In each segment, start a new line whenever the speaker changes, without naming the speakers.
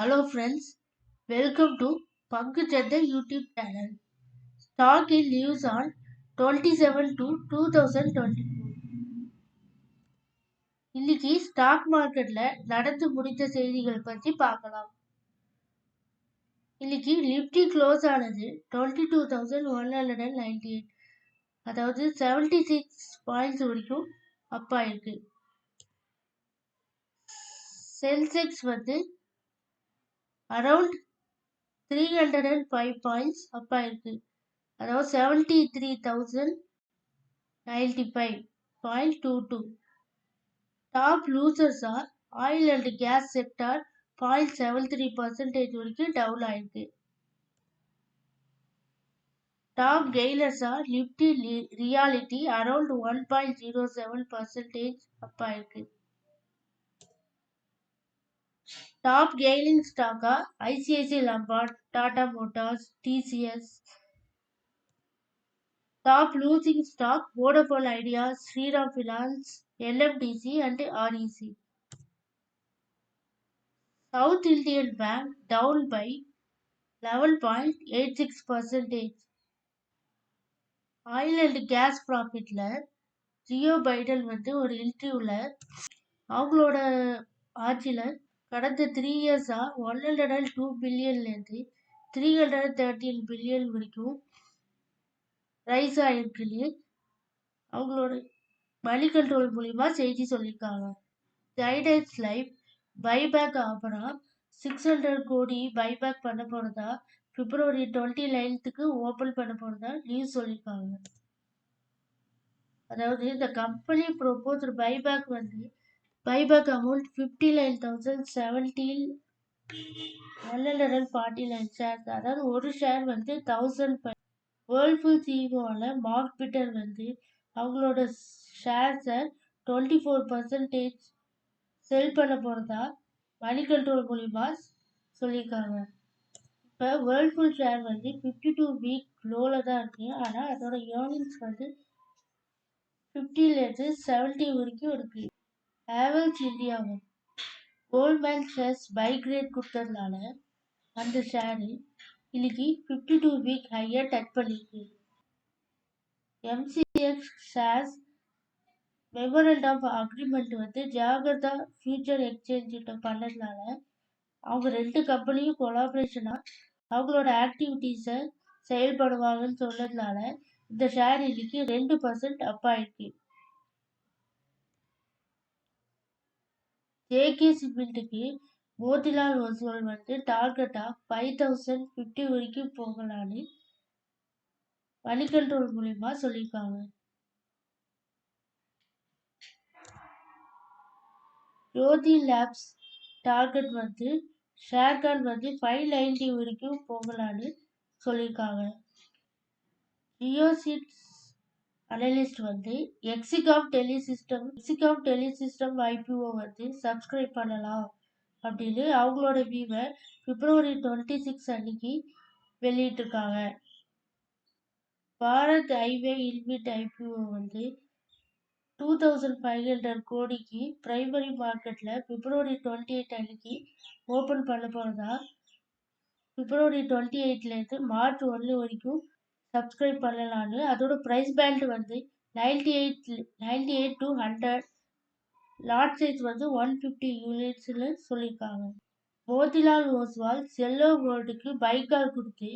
Hello friends, welcome to Pangu Chadda YouTube channel. Stock in news on 27 to 2024. இன்னைக்கு stock மார்க்கெட்டில் நடந்து முடித்த செய்திகள் பற்றி பார்க்கலாம் இன்னைக்கு லிப்டி க்ளோஸ் ஆனது twenty two thousand one hundred and ninety eight அதாவது செவன்ட்டி சிக்ஸ் பாயிண்ட்ஸ் வரைக்கும் அப் ஆயிருக்கு சென்செக்ஸ் வந்து around three hundred and five points up ஆயிருக்கு. அதாவது seventy three thousand ninety five point two two top losers are oil and gas sector point seven three percentage வரைக்கும் down ஆயிருக்கு. Top gainers are Nifty realty around one point zero seven percentage up ஆயிருக்கு. Top gaining ஸ்டாக்கா ICICI Lombard Tata Motors TCS top losing stock Vodafone Idea Shriram finance LMDC and REC South Indian Bank down by eleven point eight six percentage oil and gas ப்ராஃபிட்டில் Joe Biden வந்து ஒரு இன்டர்வியூல அவங்களோட ஆட்சியில் கடந்த three இயர்ஸாக one hundred and two பில்லியன்லேருந்து three hundred thirteen billion வரைக்கும் rise ஆகிருக்குன்னு அவங்களோட மணி கண்ட்ரோல் மூலிமா செய்தி சொல்லியிருக்காங்க. கைடன்ஸ் லைஃப் பைபேக் ஆஃபராக சிக்ஸ் ஹண்ட்ரட் கோடி பைபேக் பண்ண போகிறதா பிப்ரவரி டுவெண்ட்டி நைன்த்துக்கு ஓப்பன் பண்ண போகிறதா நியூஸ் சொல்லியிருக்காங்க. அதாவது இந்த கம்பெனி ப்ரொபோஸ்ட் பைபேக் வந்து buyback amount fifty nine thousand seventeen one hundred and forty nine shares அதாவது ஒரு ஷேர் வந்து தௌசண்ட் வேர்ல்ஃபுல் சிஇஓவில் மார்க் பிட்டர் வந்து அவங்களோட ஷேர்ஸை டுவெண்ட்டி ஃபோர் பர்சன்டேஜ் செல் பண்ண போகிறதா மணி கண்ட்ரோல் மூலிமா சொல்லியிருக்காங்க. இப்போ வேர்ல்ஃபுல் ஷேர் வந்து ஃபிஃப்டி டூ வீக் லோவில் தான் இருக்குது ஆனால் அதோட ஏர்னிங்ஸ் வந்து ஃபிஃப்டிலேருந்து செவன்ட்டி வரைக்கும் இருக்குது ஹேவல்ஸ் இந்தியாவும் கோல்ட்மேன் ஷேர்ஸ் பை கிரேட் கொடுத்ததுனால அந்த ஷேரு இன்னைக்கு fifty two week higher touch பண்ணியிருக்கு எம்சிஎக்ஸ் ஷேர்ஸ் மெமோரல் ஆஃப் அக்ரிமெண்ட் வந்து ஜாகிரதா ஃபியூச்சர் எக்ஸ்சேஞ்சிட்ட பண்ணதுனால அவங்க ரெண்டு கம்பெனியும் கொலாபரேஷனாக அவங்களோட ஆக்டிவிட்டீஸை செயல்படுவாங்கன்னு சொன்னதுனால இந்த ஷேர் இன்னைக்கு ரெண்டு பர்சன்ட் அப் ஆயிருக்கு. ஜேகே சிமெண்ட்டுக்கு மோதிலால் ஒஸ்வால் வந்து டார்கெட்டாக ஃபைவ் தௌசண்ட் ஃபிஃப்டி வரைக்கும் போகலான்னு மணி கண்ட்ரோல் மூலிமா சொல்லியிருக்காங்க. ஜோதி லேப்ஸ் டார்கெட் வந்து ஷேர் கார்டு வந்து ஃபைவ் நைன்டி வரைக்கும் போகலான்னு சொல்லியிருக்காங்க. ஜியோசிட்ஸ் அனலிஸ்ட் வந்து Exicom tele system Exicom tele system IPO வந்து சப்ஸ்கிரைப் பண்ணலாம் அப்படின்னு அவங்களோட வியூவை பிப்ரவரி டுவெண்ட்டி சிக்ஸ் அன்னைக்கு வெளியிட்டிருக்காங்க. பாரத் ஹைவே இன்விட் ஐபிஓ வந்து டூ தௌசண்ட் ஃபைவ் ஹண்ட்ரட் கோடிக்கு பிரைமரி மார்க்கெட்டில் பிப்ரவரி டுவெண்ட்டி எயிட் அன்னைக்கு ஓப்பன் பண்ண போகிறதா பிப்ரவரி டுவெண்ட்டி எயிட்லேருந்து மார்ச் ஒன்று வரைக்கும் சப்ஸ்கிரைப் பண்ணலான்னு அதோட ப்ரைஸ் பேண்ட் வந்து ninety eight ninety eight to hundred lot size வந்து ஒன் ஃபிஃப்டி யூனிட்ஸ்னு சொல்லியிருக்காங்க. மோதிலால் ஓஸ்வால் செல்லோ வேர்ல்டுக்கு பைக்கால் கொடுத்து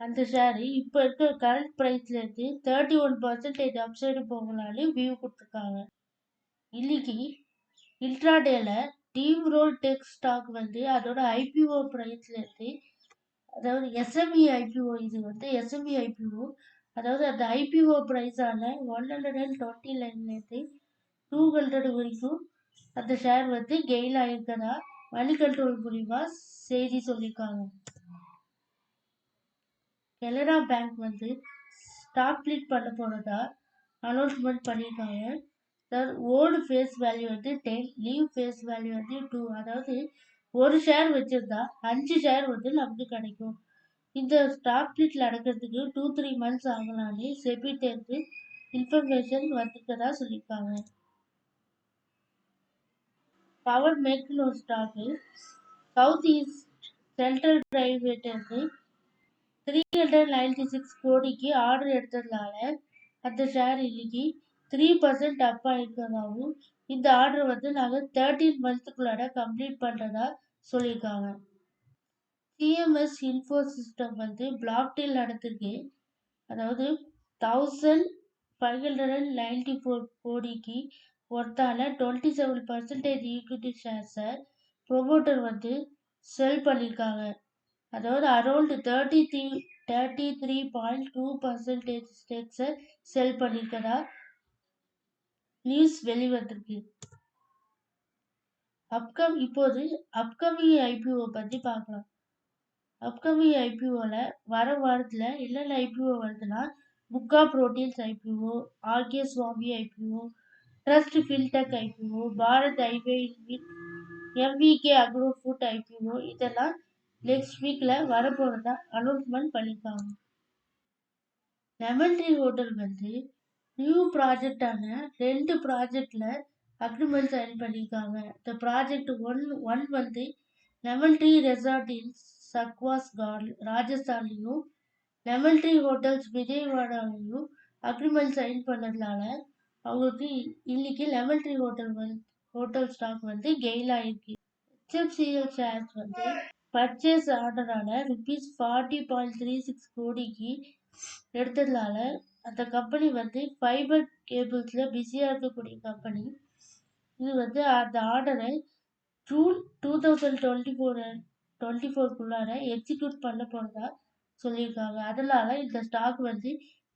அந்த ஷேரு இப்போ இருக்க கரண்ட் ப்ரைஸ்லேருந்து தேர்ட்டி ஒன் பர்சன்டேஜ் அப்சைடு போகலான்னு வியூ கொடுத்துருக்காங்க. இன்னைக்கு இல்ட்ராடேல டீம் ரோல் டெக் ஸ்டாக் வந்து அதோட ஐபிஓ ப்ரைஸ்லேருந்து அதாவது எஸ்எம்இ ஐபிஓ இது வந்து எஸ்எம்இ ஐபிஓ அதாவது அந்த ஐபிஓ ப்ரைஸான ஒன் ஹண்ட்ரட் அண்ட் டுவெண்ட்டி நைன்லேருந்து டூ ஹண்ட்ரட் வரைக்கும் அந்த ஷேர் வந்து கெயின் ஆகிருக்கதா மணி கண்ட்ரோல் மூலிமா செய்தி சொல்லியிருக்காங்க. கெனரா பேங்க் வந்து ஸ்டாக் ஸ்பிளிட் பண்ண போகிறதா அனௌன்ஸ்மெண்ட் பண்ணியிருக்காங்க. ஓல்டு ஃபேஸ் வேல்யூ வந்து டென் லீவ் ஃபேஸ் வேல்யூ வந்து டூ அதாவது ஒரு ஷேர் வச்சுருந்தா அஞ்சு ஷேர் வந்து நமக்கு கிடைக்கும். இந்த ஸ்டாக் ஸ்பிளிட் நடக்கிறதுக்கு டூ த்ரீ மந்த்ஸ் ஆகலான்னு செபிட்டேருந்து இன்ஃபர்மேஷன் வந்துட்டதா சொல்லியிருக்காங்க. Power மேக்னோ stock South East Central private three hundred ninety six கோடிக்கு ஆர்டர் எடுத்ததுனால அந்த ஷேர் இன்னைக்கு த்ரீ பர்சன்ட் அப் ஆயிருக்கிறதாகவும் இந்த ஆர்டர் வந்து நாங்கள் தேர்ட்டீன் மந்த்துக்குள்ளார கம்ப்ளீட் பண்ணுறதா சொல்லியிருக்காங்க. சிஎம்எஸ் இன்ஃபோ சிஸ்டம் வந்து பிளாக் டீல் நடத்திருக்கு அதாவது thousand five hundred and ninety four கோடிக்கு ஒருத்தான டுவெண்ட்டி செவன் பர்சன்டேஜ் ஈக்விட்டி ஷேர்ஸை ப்ரொமோட்டர் வந்து செல் பண்ணியிருக்காங்க. அதாவது around thirty three thirty three point two percentage ஸ்டேக்ஸை sell பண்ணியிருக்கதா நியூஸ் வெளிவந்திருக்கு. அப்கம் இப்போது அப்கமிங் ஐபிஓ பற்றி பார்க்கலாம் அப்கமிங் ஐபிஓவில் வர வாரத்தில் என்னென்ன ஐபிஓ வருதுன்னா புக்கா proteins IPO RK Swamy IPO trust fintech IPO Bharat highway MVK agro food IPO இதெல்லாம் நெக்ஸ்ட் வீக்கில் வரப்போகிறதா அனௌன்ஸ்மெண்ட் பண்ணியிருக்காங்க லெமன் ட்ரீ ஹோட்டல் வந்து நியூ ப்ராஜெக்டான ரெண்டு ப்ராஜெக்டில் அக்ரிமெண்ட் சைன் பண்ணியிருக்காங்க இந்த ப்ராஜெக்ட் ஒன் ஒன் வந்து லெமன் ட்ரீ ரெசார்ட் இன் சக்வாஸ் கார்டு ராஜஸ்தான்லேயும் லெமன் ட்ரீ ஹோட்டல்ஸ் விஜயவாடாலையும் அக்ரிமெண்ட் சைன் பண்ணதுனால அவங்களுக்கு இன்னைக்கு லெமன் ட்ரீ ஹோட்டல் வந்து ஹோட்டல் ஸ்டாக் வந்து கெயில் ஆயிருக்கு. ஹெச்எஃப்சிஎல் ஷேர்ஸ் வந்து purchase ஆர்டரான rupees forty point three six கோடிக்கு எடுத்ததுனால அந்த கம்பெனி வந்து ஃபைபர் கேபிள்ஸில் பிஸியாக இருக்கக்கூடிய கம்பெனி இது வந்து அந்த ஆர்டரை June two thousand twenty four twenty ஃபோர்க்குள்ளார execute பண்ண போகிறதா சொல்லியிருக்காங்க. அதனால் இந்த ஸ்டாக் வந்து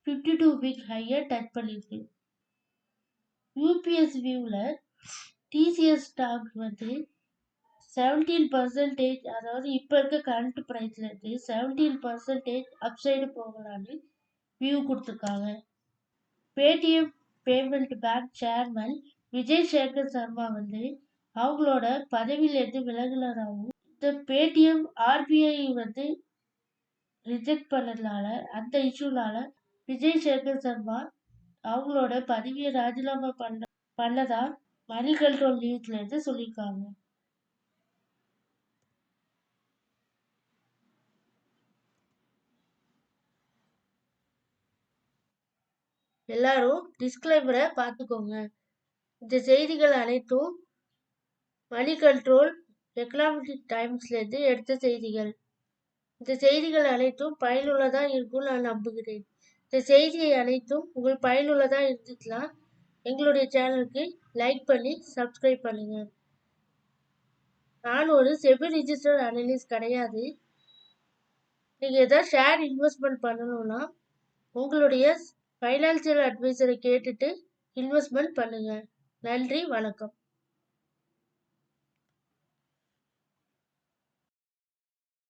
ஃபிஃப்டி டூ வீக் ஹையை டச் பண்ணியிருக்கு யூபிஎஸ் வியூவில் டிசிஎஸ் ஸ்டாக் வந்து செவன்டீன் பர்சன்டேஜ் அதாவது இப்போ இருக்க கரண்ட் ப்ரைஸ்லேருந்து செவன்டீன் பர்சன்டேஜ் அப்சைடு போகலான்னு வியூ கொடுத்துருக்காங்க. Paytm payment bank chairman Vijay Shekhar Sharma வந்து அவங்களோட பதவியிலேருந்து விலகுனதாகவும் இந்த பேடிஎம் ஆர்பிஐ வந்து ரிஜெக்ட் பண்ணதுனால அந்த இஷ்யூனால விஜய் சேகர் சர்மா அவங்களோட பதவியை ராஜினாமா பண்ண பண்ணதா மணி கண்ட்ரோல் நியூஸ்லேருந்து சொல்லியிருக்காங்க. எல்லாரும் டிஸ்கிளைமரை பார்த்துக்கோங்க. இந்த செய்திகள் அனைத்தும் மணி கண்ட்ரோல் எக்கனாமிக் டைம்ஸ்லேருந்து எடுத்த செய்திகள். இந்த செய்திகள் அனைத்தும் பயனுள்ளதாக இருக்கும்னு நான் நம்புகிறேன். இந்த செய்தியை அனைத்தும் உங்கள் பயனுள்ளதாக இருந்துச்சுன்னா எங்களுடைய சேனலுக்கு லைக் பண்ணி சப்ஸ்கிரைப் பண்ணுங்கள் நான் ஒரு செபி ரிஜிஸ்டர் அனலிஸ்ட் கிடையாது. நீங்கள் எதாவது ஷேர் இன்வெஸ்ட்மெண்ட் பண்ணணும்னா உங்களுடைய ஃபைனான்சியல் அட்வைசரை கேட்டுட்டு இன்வெஸ்ட்மெண்ட் பண்ணுங்கள் நன்றி வணக்கம்.